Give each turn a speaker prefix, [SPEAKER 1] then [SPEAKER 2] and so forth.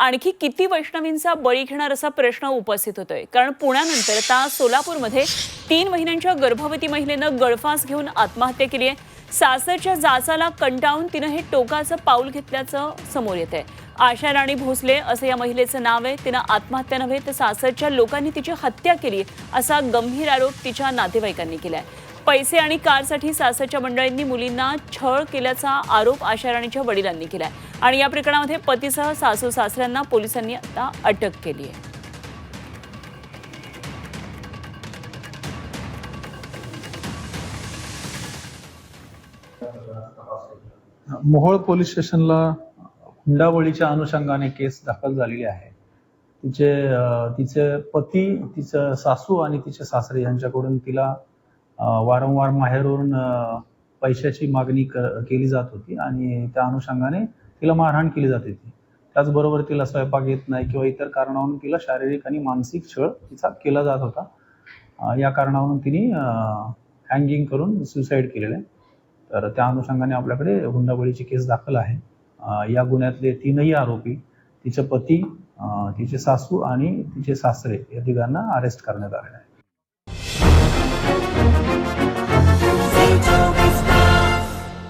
[SPEAKER 1] आणखी किती वैष्णवींचा बळी घेणार असा प्रश्न उपस्थित होतोय. कारण पुण्यानंतर आता सोलापूरमध्ये तीन महिन्यांच्या गर्भवती महिलेनं गळफास घेऊन आत्महत्या केली आहे. सासरच्या जाचाला कंटाळून तिनं हे टोकाचं पाऊल घेतल्याचं समोर येत आहे. आशा राणी भोसले असं या महिलेचं नाव आहे. तिनं आत्महत्या नव्हे तर सासरच्या लोकांनी तिची हत्या केली असा गंभीर आरोप तिच्या नातेवाईकांनी केला आहे पैसे आणि कारसाठी सासरच्या मंडळींनी मुलींना छळ केल्याचा आरोप आशा राणीच्या वडिलांनी केलाय. आणि या प्रकरणामध्ये पतीसह सासू सासऱ्यांना पोलिसांनी आता अटक केली आहे.
[SPEAKER 2] मोहोळ पोलीस स्टेशनला हुंडाबळीच्या अनुषंगाने केस दाखल झालेली आहे. तिचे तिचे पती तिचं सासू आणि तिचे सासरे यांच्याकडून तिला वारंवार माहेरून पैशाची मागणी क- केली जात होती आणि त्या अनुषंगाने तिला मारहाण केली जात होती. त्याचबरोबर तिला स्वयंपाक येत नाही किंवा इतर कारणावरून तिला शारीरिक आणि मानसिक छळ तिचा केला जात होता. या कारणावरून तिने हँगिंग करून सुसाईड केलेलं आहे. तर त्या अनुषंगाने आपल्याकडे हुंडाबळीची केस दाखल आहे. या गुन्ह्यातले तीनही आरोपी तिचे पती तिचे सासू आणि तिचे सासरे या तिघांना अरेस्ट करण्यात आले आहे.